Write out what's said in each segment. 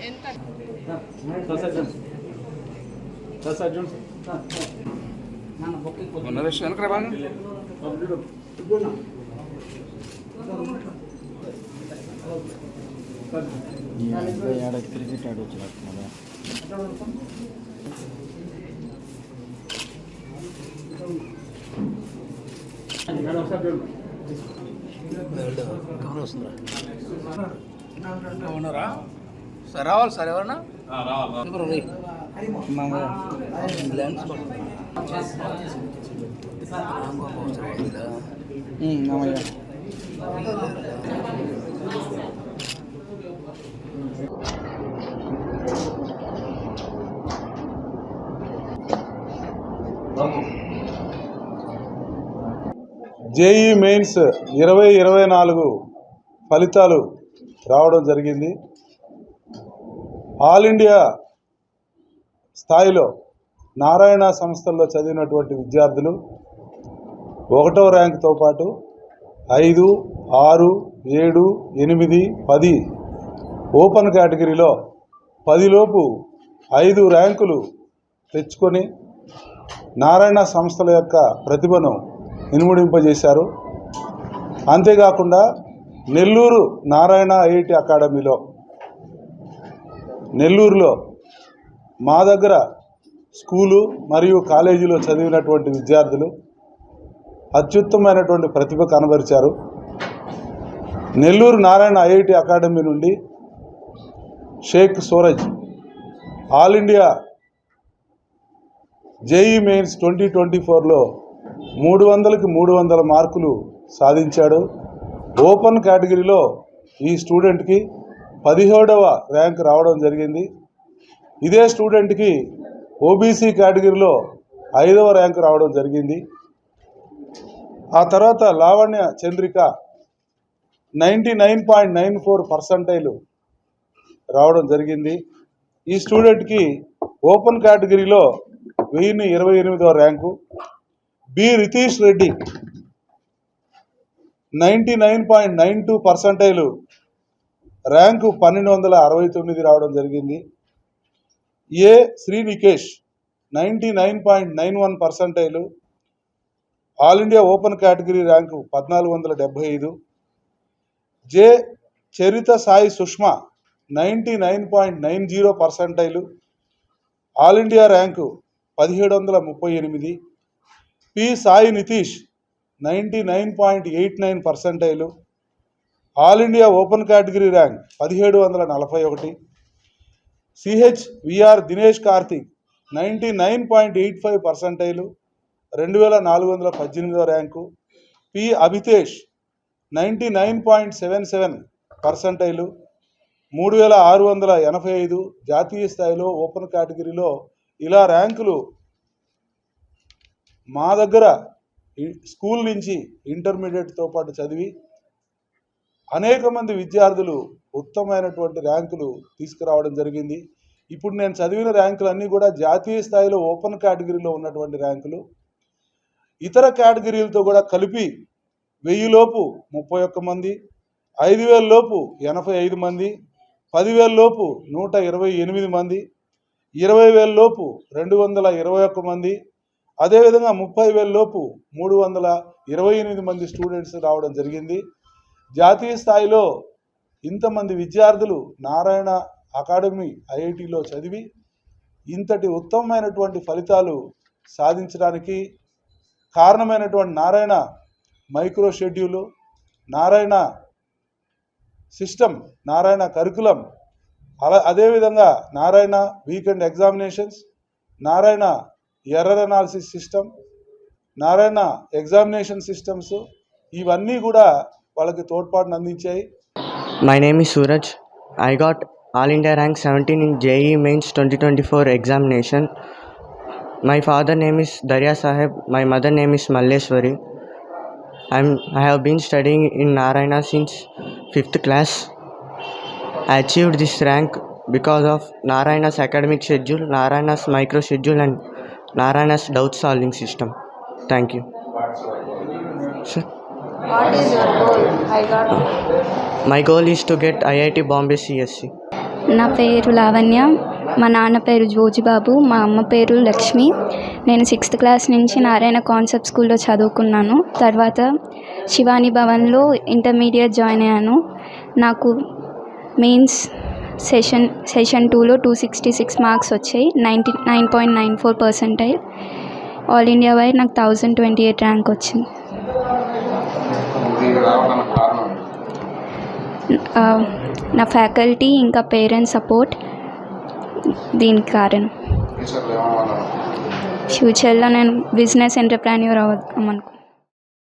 ఎంత నరేష్ వెనకరా బాగా క్రికెట్ ఉన్నారా సార్ రావాలి సార్ ఎవరన్నా? మామయ్య. జేఈ మెయిన్స్ ఇరవై ఇరవై నాలుగు ఫలితాలు రావడం జరిగింది. ఆల్ ఇండియా స్థాయిలో నారాయణ సంస్థల్లో చదివినటువంటి విద్యార్థులు ఒకటో ర్యాంక్తో పాటు ఐదు ఆరు ఏడు ఎనిమిది పది ఓపెన్ కేటగిరీలో పదిలోపు ఐదు ర్యాంకులు తెచ్చుకొని నారాయణ సంస్థల యొక్క ప్రతిభను ఇనుముడింపజేశారు. అంతేకాకుండా నెల్లూరు నారాయణ ఐఐటి అకాడమీలో నెల్లూరులో మా దగ్గర స్కూలు మరియు కాలేజీలో చదివినటువంటి విద్యార్థులు అత్యుత్తమైనటువంటి ప్రతిభ కనబరిచారు. నెల్లూరు నారాయణ ఐఐటి అకాడమీ నుండి Shaik Sooraj all India JEE mains twenty twenty ఫోర్లో మూడు వందలకి మూడు వందల మార్కులు సాధించాడు. ఓపెన్ కేటగిరీలో ఈ స్టూడెంట్కి పదిహేడవ ర్యాంక్ రావడం జరిగింది. ఇదే స్టూడెంట్కి ఓబీసీ కేటగిరీలో ఐదవ ర్యాంక్ రావడం జరిగింది. ఆ తర్వాత Lavanya Chandrika ninety nine point nine four percentile రావడం జరిగింది. ఈ స్టూడెంట్కి ఓపెన్ కేటగిరీలో వెయ్యిని ఇరవై ఎనిమిదవ rank B Ritish Reddy. Ninety nine point nine two percentile rank పన్నెండు వందల అరవై తొమ్మిది రావడం జరిగింది. A Srinikesh ninety nine point nine one percentile all India open category rank పద్నాలుగు వందల డెబ్భై ఐదు. J Charitha Sai Sushma ninety nine point nine zero percentile all India rank పదిహేడు వందల ముప్పై ఎనిమిది P Sai Nitish ninety nine point eight nine percentile all India open category rank పదిహేడు వందల నలభై ఒకటి. CH VR Dinesh Karthik ninety nine point eight five percentile రెండు వేల నాలుగు వందల పద్దెనిమిదో rank. P Abhitesh ninety nine point seven seven percentile మూడు వేల ఆరు వందల ఎనభై ఐదు జాతీయ స్థాయిలో ఓపెన్ కేటగిరీలో ఇలా ర్యాంకులు మా దగ్గర స్కూల్ నుంచి ఇంటర్మీడియట్తో పాటు చదివి అనేక మంది విద్యార్థులు ఉత్తమమైనటువంటి ర్యాంకులు తీసుకురావడం జరిగింది. ఇప్పుడు నేను చదివిన ర్యాంకులన్నీ కూడా జాతీయ స్థాయిలో ఓపెన్ కేటగిరీలో ఉన్నటువంటి ర్యాంకులు. ఇతర కేటగిరీలతో కూడా కలిపి వెయ్యిలోపు ముప్పై ఒక్క మంది ఐదు వేల లోపు ఎనభై ఐదు మంది పదివేల లోపు నూట ఇరవై ఎనిమిది మంది ఇరవై వేల లోపు రెండు వందల ఇరవై ఒక్క మంది అదేవిధంగా ముప్పై వేల లోపు మూడు వందల ఇరవై ఎనిమిది మంది స్టూడెంట్స్ రావడం జరిగింది. జాతీయ స్థాయిలో ఇంతమంది విద్యార్థులు నారాయణ అకాడమీ ఐఐటిలో చదివి ఇంతటి ఉత్తమమైనటువంటి ఫలితాలు సాధించడానికి కారణమైనటువంటి Narayana micro schedule Narayana system Narayana curriculum అలా అదేవిధంగా Narayana weekend examinations Narayana error analysis system Narayana examination systems ఇవన్నీ కూడా వాళ్ళకి తోడ్పాటును అందించాయి. My name is Sooraj I got all India rank seventeen in JEE mains twenty twenty four examination my father name is Darya Saheb my mother name is Malleswari I'm I have been studying in Narayana since fifth class I achieved this rank because of Narayana's academic schedule Narayana's micro schedule and What is your goal? I got My goal is to get IIT Bombay CSC. నా పేరు లావణ్య. మా నాన్న పేరు జోజిబాబు మా అమ్మ పేరు లక్ష్మి. నేను sixth class నుంచి నారాయణ కాన్సెప్ట్ స్కూల్లో చదువుకున్నాను. తర్వాత శివాని భవన్లో ఇంటర్మీడియట్ జాయిన్ అయ్యాను. నాకు మెయిన్స్ సెషన్ సెషన్ టూలో టూ సిక్స్టీ సిక్స్ మార్క్స్ వచ్చాయి. Ninety nine point nine four percentile. All India wide నాకు థౌజండ్ ట్వంటీ ఎయిట్ ర్యాంక్ వచ్చింది. నా ఫ్యాకల్టీ ఇంకా పేరెంట్స్ సపోర్ట్ దీనికి కారణం. ఫ్యూచర్లో నేను బిజినెస్ ఎంటర్ప్రాన్యూర్ అవ్వమనుకో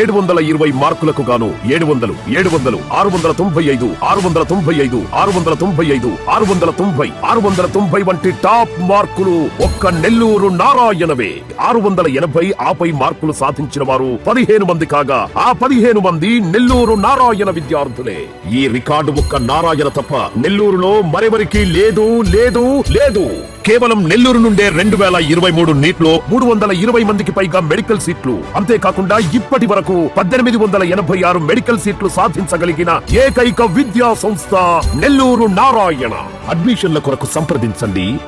ఏడు వందల ఇరవై మార్కులకు గాను ఏడు వందలు ఏడు వందలు ఆరు వందల తొంభై ఐదు ఆరు వందల తొంభై ఐదు ఆరు వందల తొంభై ఐదు ఆరు వందల తొంభై ఆరు వందల తొంభై వంటి టాప్ మార్కులు ఒక్క నెల్లూరు నారాయణవే. ఆరు వందల ఎనభై ఆపై మార్కులు సాధించిన వారు పదిహేను మంది కాగా ఆ పదిహేను మంది నెల్లూరు నారాయణ విద్యార్థులే. ఈ రికార్డు ఒక్క నారాయణ తప్ప నెల్లూరులో మరెవరికి లేదు లేదు లేదు. కేవలం నెల్లూరు నుండే రెండు వేల ఇరవై మూడు నీట్లో మూడు వందల ఇరవై మందికి పైగా మెడికల్ సీట్లు. అంతేకాకుండా ఇప్పటి వరకు పద్దెనిమిది వందల ఎనభై ఆరు మెడికల్ సీట్లు సాధించగలిగిన ఏకైక విద్యా సంస్థ నెల్లూరు నారాయణ. అడ్మిషన్ల కొరకు సంప్రదించండి.